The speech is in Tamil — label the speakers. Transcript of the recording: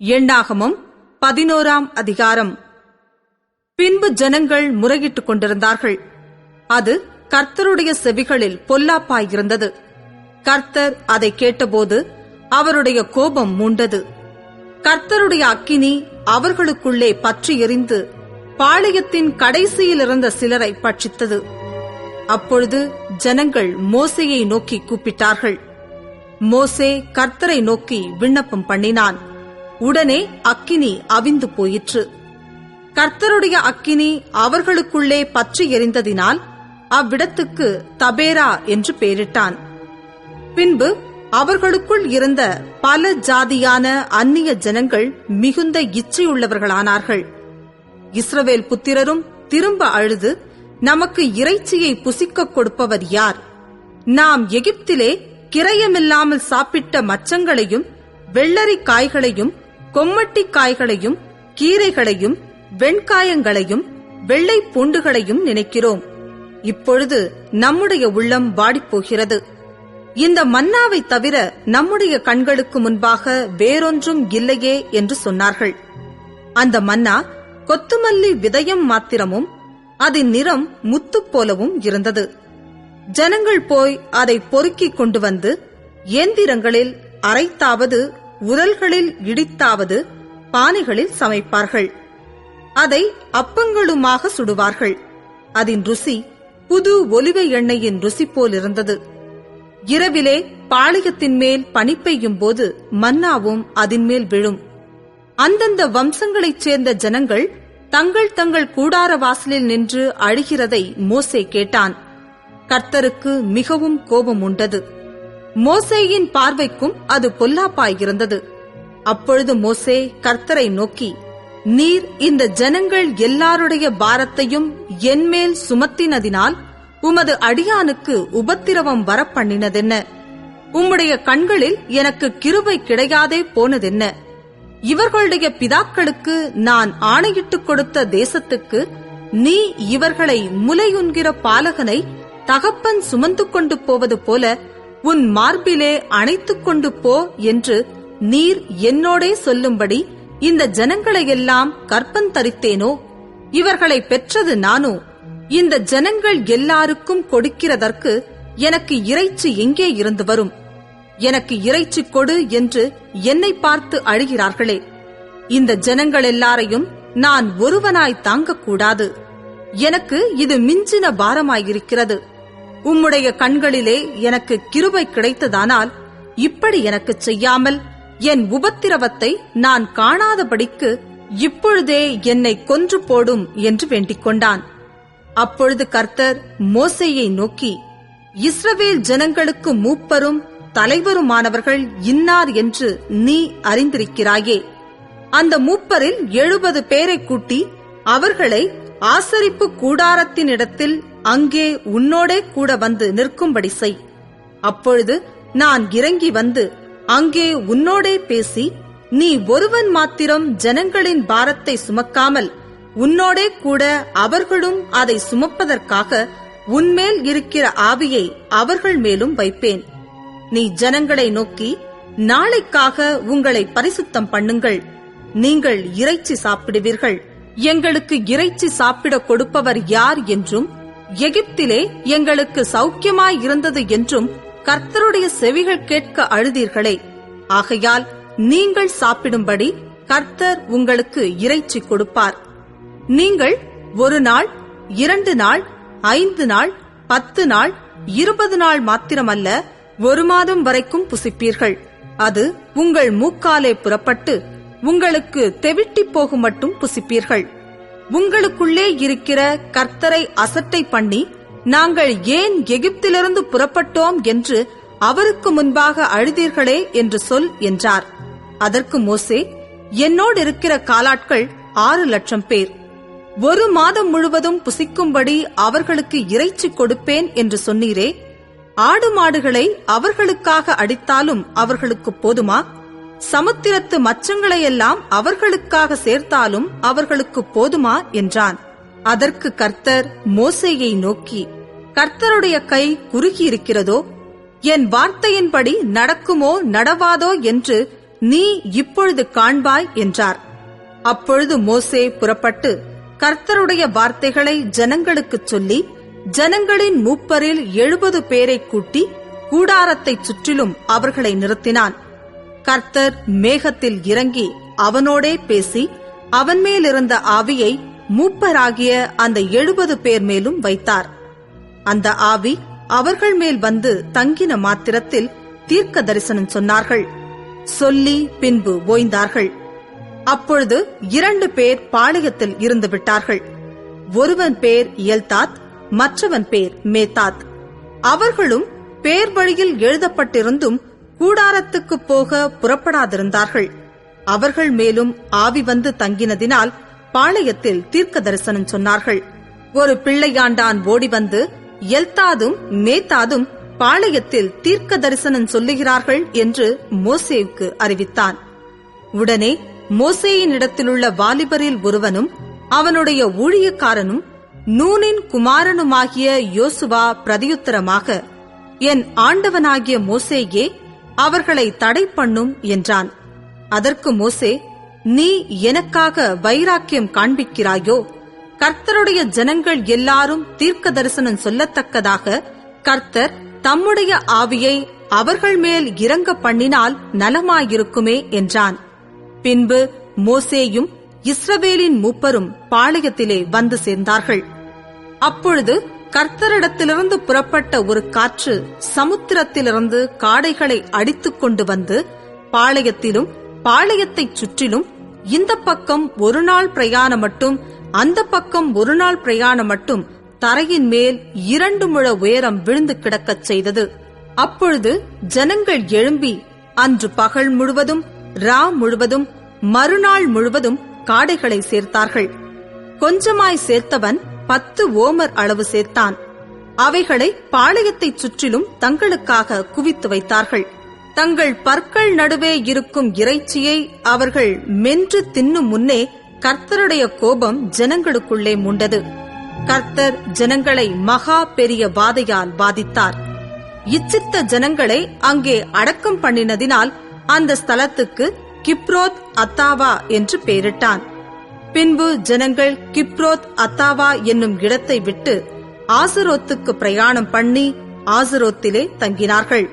Speaker 1: எண்ணாகமம் பதினோராம் அதிகாரம். பின்பு ஜனங்கள் முறையிட்டுக் கொண்டிருந்தார்கள். அது கர்த்தருடைய செவிகளில் பொல்லாப்பாயிருந்தது. கர்த்தர் அதை கேட்டபோது அவருடைய கோபம் மூண்டது. கர்த்தருடைய அக்கினி அவர்களுக்குள்ளே பற்றி எறிந்து பாளையத்தின் கடைசியில் இருந்த சிலரை பட்சித்தது. அப்பொழுது ஜனங்கள் மோசையை நோக்கி கூப்பிட்டார்கள். மோசே கர்த்தரை நோக்கி விண்ணப்பம் பண்ணினான். உடனே அக்கினி அவிந்து போயிற்று. கர்த்தருடைய அக்கினி அவர்களுக்குள்ளே பற்றி எரிந்ததினால் அவ்விடத்துக்கு தபேரா என்று பெயரிட்டான். பின்பு அவர்களுக்குள் இருந்த பல ஜாதியான அந்நிய ஜனங்கள் மிகுந்த இச்சையுள்ளவர்களானார்கள். இஸ்ரவேல் புத்திரரும் திரும்ப அழுது நமக்கு இறைச்சியை புசிக்கக் கொடுப்பவர் யார்? நாம் எகிப்திலே கிரயமில்லாமல் சாப்பிட்ட மச்சங்களையும் வெள்ளரி காய்களையும் கொம்மட்டி காய்களையும் கீரைகளையும் வெண்காயங்களையும் வெள்ளை பூண்டுகளையும் நினைக்கிறோம். இப்பொழுது நம்முடைய உள்ளம் வாடிப்போகிறது. இந்த மன்னாவை தவிர நம்முடைய கண்களுக்கு முன்பாக வேறொன்றும் இல்லையே என்று சொன்னார்கள். அந்த மன்னா கொத்துமல்லி விதயம் மாத்திரமும் அதன் நிறம் முத்து போலவும் இருந்தது. ஜனங்கள் போய் அதை பொறுக்கிக் கொண்டு வந்து இயந்திரங்களில் அரைத்தாவது உரல்களில் இடித்தாவது பானைகளில் சமைப்பார்கள். அதை அப்பங்களுமாக சுடுவார்கள். அதன் ருசி புது ஒலிவ எண்ணெயின் ருசி போல் இருந்தது இரவிலே பாளையத்தின் மேல் பனி பெய்யும் போது மன்னாவும் அதன் மேல் விழும். அந்தந்த வம்சங்களைச் சேர்ந்த ஜனங்கள் தங்கள் தங்கள் கூடார வாசலில் நின்று அழுகிறதை மோசே கேட்டான். கர்த்தருக்கு மிகவும் கோபம் உண்டது. மோசேயின் பார்வைக்கும் அது பொல்லாப்பாயிருந்தது. அப்பொழுது மோசே கர்த்தரை நோக்கி நீர் இந்த ஜனங்கள் எல்லாருடைய பாரத்தையும் என்மேல் சுமத்தினதினால் உமது அடியானுக்கு உபத்திரவம் வரப்பண்ணினதென்ன? உம்முடைய கண்களில் எனக்கு கிருபை கிடையாதே போனதென்ன? இவர்களுடைய பிதாக்களுக்கு நான் ஆணையிட்டுக் கொடுத்த தேசத்துக்கு நீ இவர்களை முலையுண்கிற பாலகனை தகப்பன் சுமந்து கொண்டு போவது போல உன் மார்பிலே அணைத்துக் கொண்டு போ என்று நீர் என்னோடே சொல்லும்படி இந்த ஜனங்களையெல்லாம் கற்பந்தரித்தேனோ இவர்களை பெற்றது நானோ? இந்த ஜனங்கள் எல்லாருக்கும் கொடுக்கிறதற்கு எனக்கு இறைச்சி எங்கே இருந்து வரும்? எனக்கு இறைச்சி கொடு என்று என்னை பார்த்து அழுகிறார்களே. இந்த ஜனங்கள் எல்லாரையும் நான் ஒருவனாய் தாங்கக்கூடாது. எனக்கு இது மிஞ்சின பாரமாயிருக்கிறது. உம்முடைய கண்களிலே எனக்கு கிருபை கிடைத்ததானால் இப்படி எனக்கு செய்யாமல் என் உபத்திரவத்தை நான் காணாதபடிக்கு இப்பொழுதே என்னை கொன்று போடும் என்று வேண்டிக் கொண்டான். அப்பொழுது கர்த்தர் மோசையை நோக்கி இஸ்ரவேல் ஜனங்களுக்கு மூப்பரும் தலைவருமானவர்கள் இன்னார் என்று நீ அறிந்திருக்கிறாயே. அந்த மூப்பரில் எழுபது பேரை கூட்டி அவர்களை ஆசரிப்பு கூடாரத்தினிடத்தில் அங்கே உன்னோடே கூட வந்து நிற்கும்படி செய். அப்பொழுது நான் இறங்கி வந்து அங்கே உன்னோடே பேசி நீ ஒருவன் மாத்திரம் ஜனங்களின் பாரத்தை சுமக்காமல் உன்னோடே கூட அவர்களும் அதை சுமப்பதற்காக உன்மேல் இருக்கிற ஆவியை அவர்கள் மேலும் வைப்பேன். நீ ஜனங்களை நோக்கி நாளைக்காக உங்களை பரிசுத்தம் பண்ணுங்கள். நீங்கள் இறைச்சி சாப்பிடுவீர்கள். எங்களுக்கு இறைச்சி சாப்பிடக் கொடுப்பவர் யார் என்றும் எகிப்திலே எங்களுக்கு சௌக்கியமாய் இருந்தது என்றும் கர்த்தருடைய செவிகள் கேட்க அழுதீர்களே. ஆகையால் நீங்கள் சாப்பிடும்படி கர்த்தர் உங்களுக்கு இறைச்சி கொடுப்பார். நீங்கள் ஒரு நாள் இரண்டு நாள் ஐந்து நாள் பத்து நாள் இருபது நாள் மாத்திரமல்ல ஒரு மாதம் வரைக்கும் புசிப்பீர்கள். அது உங்கள் மூக்காலே புறப்பட்டு உங்களுக்கு தெவிட்டி போகும் மட்டும் புசிப்பீர்கள். உங்களுக்குள்ளே இருக்கிற கர்த்தரை அசட்டை பண்ணி நாங்கள் ஏன் எகிப்திலிருந்து புறப்பட்டோம் என்று அவருக்கு முன்பாக அழுதீர்களே என்று சொல் என்றார். அதற்கு மோசே என்னோடு இருக்கிற காலாட்கள் ஆறு லட்சம் பேர். ஒரு மாதம் முழுவதும் புசிக்கும்படி அவர்களுக்கு இறைச்சி கொடுப்பேன் என்று சொன்னீரே. ஆடு மாடுகளை அவர்களுக்காக அடித்தாலும் அவர்களுக்கு போதுமா? சமுத்திரத்து மச்சங்களையெல்லாம் அவர்களுக்காக சேர்த்தாலும் அவர்களுக்கு போதுமா? என்றான். அதற்கு கர்த்தர் மோசேயை நோக்கி கர்த்தருடைய கை குறுகியிருக்கிறதோ? என் வார்த்தையின்படி நடக்குமோ நடவாதோ என்று நீ இப்பொழுது காண்பாய் என்றார். அப்பொழுது மோசே புறப்பட்டு கர்த்தருடைய வார்த்தைகளை ஜனங்களுக்குச் சொல்லி ஜனங்களின் மூப்பரில் எழுபது பேரை கூட்டி கூடாரத்தைச் சுற்றிலும் அவர்களை நிறுத்தினான். கர்த்தர் மேகத்தில் இறங்கி அவனோடே பேசி அவன் மேலிருந்த ஆவியை மூப்பராகிய அந்த எழுபது பேர் மேலும் வைத்தார். அந்த ஆவி அவர்கள் மேல் வந்து தங்கின மாத்திரத்தில் தீர்க்க தரிசனம் சொன்னார்கள். சொல்லி பின்பு ஓய்ந்தார்கள். அப்பொழுது இரண்டு பேர் பாளையத்தில் இருந்து விட்டார்கள். ஒருவன் பேர் எல்தாத் மற்றவன் பேர் மேத்தாத். அவர்களும் பேர் வழியில் எழுதப்பட்டிருந்தும் கூடாரத்துக்குப் போக புறப்படாதிருந்தார்கள். அவர்கள் மேலும் ஆவி வந்து தங்கினதினால் பாளையத்தில் தீர்க்க தரிசனம் சொன்னார்கள். ஒரு பிள்ளையாண்டான் ஓடி வந்து எல்தாதும் மேத்தாதும் பாளையத்தில் தீர்க்க தரிசனம் சொல்லுகிறார்கள் என்று மோசேவுக்கு அறிவித்தான். உடனே மோசேயின் இடத்திலுள்ள வாலிபரில் ஒருவனும் அவனுடைய ஊழியக்காரனும் நூனின் குமாரனுமாகிய யோசுவா பிரதியுத்தரமாக என் ஆண்டவனாகிய மோசேயே அவர்களை தடை பண்ணும் என்றான். அதற்கு மோசே நீ எனக்காக வைராக்கியம் காண்பிக்கிறாயோ? கர்த்தருடைய ஜனங்கள் எல்லாரும் தீர்க்க தரிசனம் சொல்லத்தக்கதாக கர்த்தர் தம்முடைய ஆவியை அவர்கள் மேல் இறங்க பண்ணினால் நலமாயிருக்குமே என்றான். பின்பு மோசேயும் இஸ்ரவேலின் மூப்பரும் பாளையத்திலே வந்து சேர்ந்தார்கள். அப்பொழுது கர்த்தரிடத்திலிருந்து புறப்பட்ட ஒரு காற்று சமுத்திரத்திலிருந்து காடைகளை அடித்துக் கொண்டு வந்து பாளையத்திலும் பாளையத்தைச் சுற்றிலும் இந்த பக்கம் ஒரு நாள் பிரயாணம் மட்டும் அந்த பக்கம் ஒரு நாள் பிரயாணம் மட்டும் தரையின் மேல் இரண்டு முழ உயரம் விழுந்து கிடக்கச் செய்தது. அப்பொழுது ஜனங்கள் எழும்பி அன்று பகல் முழுவதும் ரா முழுவதும் மறுநாள் முழுவதும் காடைகளை சேர்த்தார்கள். கொஞ்சமாய் சேர்த்தவன் பத்து ஓமர் அளவு சேர்த்தான். அவைகளை பாளையத்தைச் சுற்றிலும் தங்களுக்காக குவித்து வைத்தார்கள். தங்கள் பற்கள் நடுவே இருக்கும் இறைச்சியை அவர்கள் மென்று தின்னும் முன்னே கர்த்தருடைய கோபம் ஜனங்களுக்குள்ளே மூண்டது. கர்த்தர் ஜனங்களை மகா பெரிய வாதையால் பாதித்தார். இச்சித்த ஜனங்களை அங்கே அடக்கம் பண்ணினதினால் அந்த ஸ்தலத்துக்கு கிப்ரோத் அத்தாவா என்று பெயரிட்டான். பின்பு ஜனங்கள் கிப்ரோத் அத்தாவா என்னும் இடத்தை விட்டு ஆசரோத்துக்கு பிரயாணம் பண்ணி ஆசரோத்திலே தங்கினார்கள்.